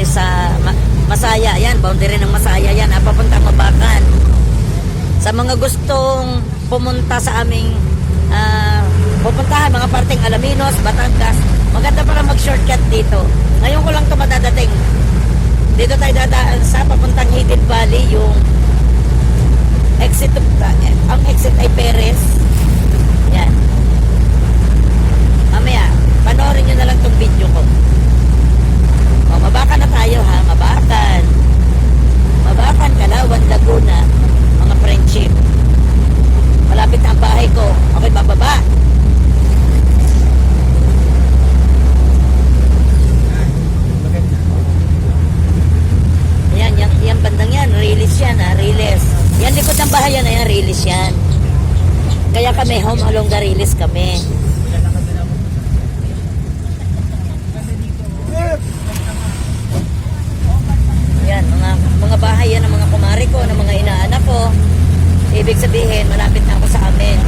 tayo sa Ma- Masaya. Yan, boundary ng Masaya yan. Ah, papuntang Mabakan. Sa mga gustong pumunta sa aming ah, pupuntahan, mga parteng Alaminos, Batangas, maganda pala mag-shortcut dito. Ngayon ko lang ito madadating. Dito tayo dadaan sa papuntang Hidden Valley, yung exit, of, eh, ang exit ay Perez. Yan. Mamaya, panoorin nyo na lang tong video ko. O, mabakan na tayo ha, mabakan. Mabakan, Kalawan, Laguna, mga friendship. Malapit na ang bahay ko. Okay, bababa. Yan, yan, yan bandang yan, release yan ha, release. Yan likod ng bahay yan, ayan, release yan. Kaya kami, home along release kami. Yan, mga mga bahay yan ng mga kumari ko, ng mga inaanak ko. Ibig sabihin, malapit na ako sa amin.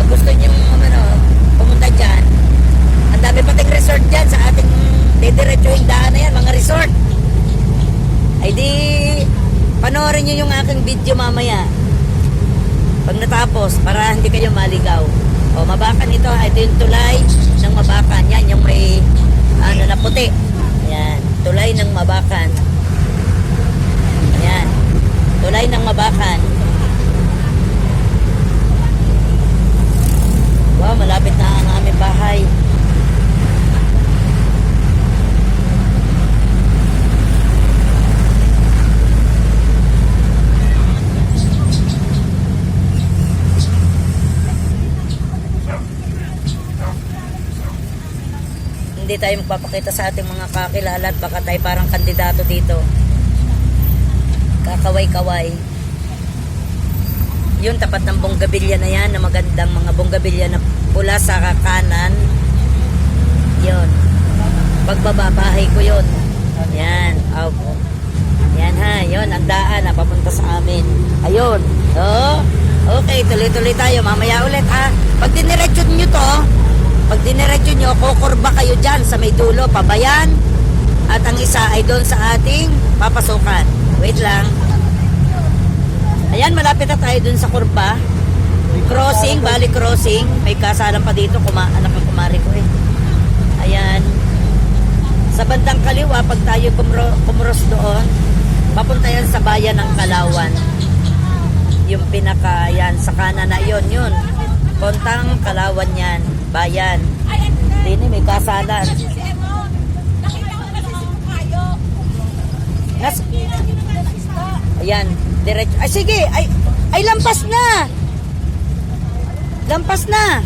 Pag gusto niyo ano, pumunta dyan, ang dami pating resort dyan sa ating didiretsuhin daan na yan, mga resort. Ay di, panoorin yung aking video mamaya. Pag natapos, para hindi kayo maligaw. O, mabakan ito. Ito yung tulay ng mabakan. Yan, yung may ano na puti. Yan, tulay ng mabakan. Yan, tulay ng mabakan. Wow, malapit na ang aming bahay. Hindi tayo magpapakita sa ating mga kakilala at baka tayo parang kandidato dito. Kakaway-kaway. Yun, tapat ng bonggabilya na yan, na magandang mga bonggabilya na pula sa kanan. Yun. Pagbaba, bahay ko yun. Yan. Opo. Yan ha, yun, ang daan na papunta sa amin. Ayun. Oh. Okay, tuloy-tuloy tayo. Mamaya ulit ha. Pag diniretso nyo to, pag diniretso nyo, kukurba kayo dyan sa may dulo, pabayan. At ang isa ay doon sa ating papasukan. Wait lang. Ayan, malapit na tayo doon sa kurba. Crossing, bali crossing. May kasalan pa dito, kuma anak ng kumari ko eh. Ayan. Sa bandang kaliwa, pag tayo kumro, kumros doon, papunta yan sa bayan ng Kalawan. Yung pinaka, yan, sa kanan na yun, yun. Pontang Kalawan yan, bayan. Dini, may kasalan. Nas, ayan, diretso. Ay, sige, ay, ay, lampas na! Lampas na!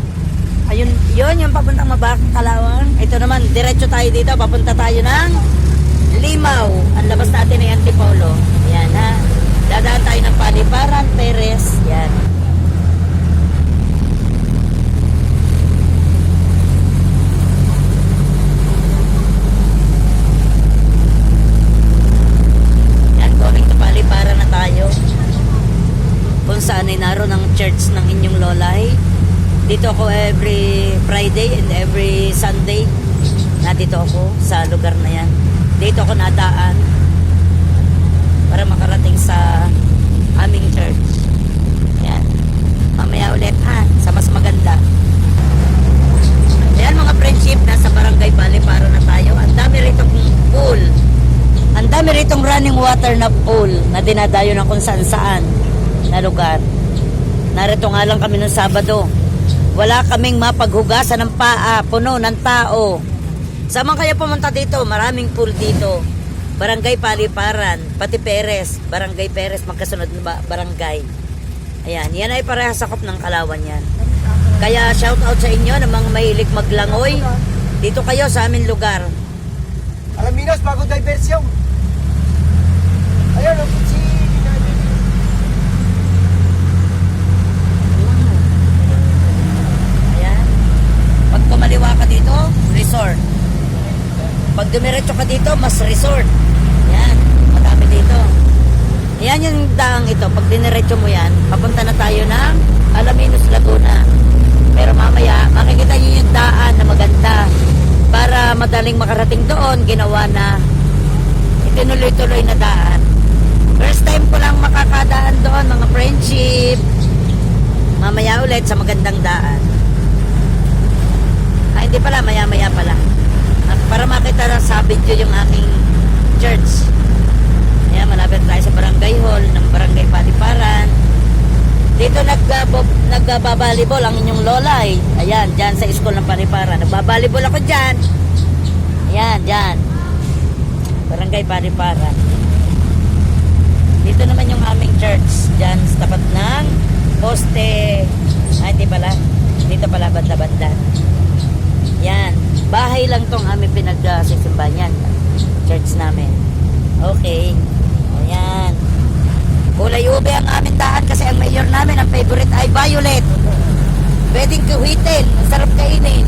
Ayun, yun, yung papuntang Mabakang Kalawang. Ito naman, diretso tayo dito, papunta tayo ng Limaw. Ang labas natin ay Antipolo. Yan, ha? Dadaan tayo ng Paliparan, Perez. Yan. Yan, going to Paliparan na tayo. Kung saan ay naroon ang church ng inyong lolay. Dito ako every Friday and every Sunday. Nandito ako sa lugar na yan. Dito ako nadaan para makarating sa aming church. Yan. Mamaya ulit ha, sa mas maganda. Ayan mga friendship, nasa barangay Baliparo na tayo. Ang dami ritong pool. Ang dami ritong running water na pool na dinadayo ng kung saan saan na lugar. Narito nga lang kami nung Sabado. Wala kaming mapaghugasan ng paa, puno ng tao. Saan man kaya pumunta dito? Maraming pool dito. Barangay Paliparan, pati Perez, Barangay Perez, magkasunod na ba- barangay. Ayan, yan ay parehas sakop ng Kalawan yan. Kaya shout out sa inyo ng mga mahilig maglangoy. Dito kayo sa aming lugar. Alaminos, bago diversyon. Ayun, ang si... Ayan. Pag kumaliwa ka dito, resort. Pag dumiretso ka dito, mas resort. Yan. Madami dito. Yan yung daang ito, pag diniretso mo yan, papunta na tayo ng Alaminos, Laguna. Pero mamaya, makikita nyo yung daan na maganda. Para madaling makarating doon, ginawa na itinuloy-tuloy na daan. First time ko lang makakadaan doon, mga friendship. Mamaya ulit sa magandang daan. Ah, hindi pala, maya-maya pala. Para makita na sa yung aking church. Ayan, malapit tayo sa barangay hall ng barangay Patiparan. Dito nagbabalibol ang inyong lola eh. Ayan, dyan sa school ng Paniparan. Nagbabalibol ako dyan. Ayan, dyan. Barangay Paniparan. Dito naman yung aming church. Dyan sa tapat ng poste. Ay, hindi pala. Dito pala, banda-banda. Yan. Bahay lang tong aming pinagsisimbahan yan. Church namin. Okay. Ayan. Kulay ube ang aming daan kasi ang mayor namin, ang favorite ay violet. Pwedeng kuhitin. Sarap kainin.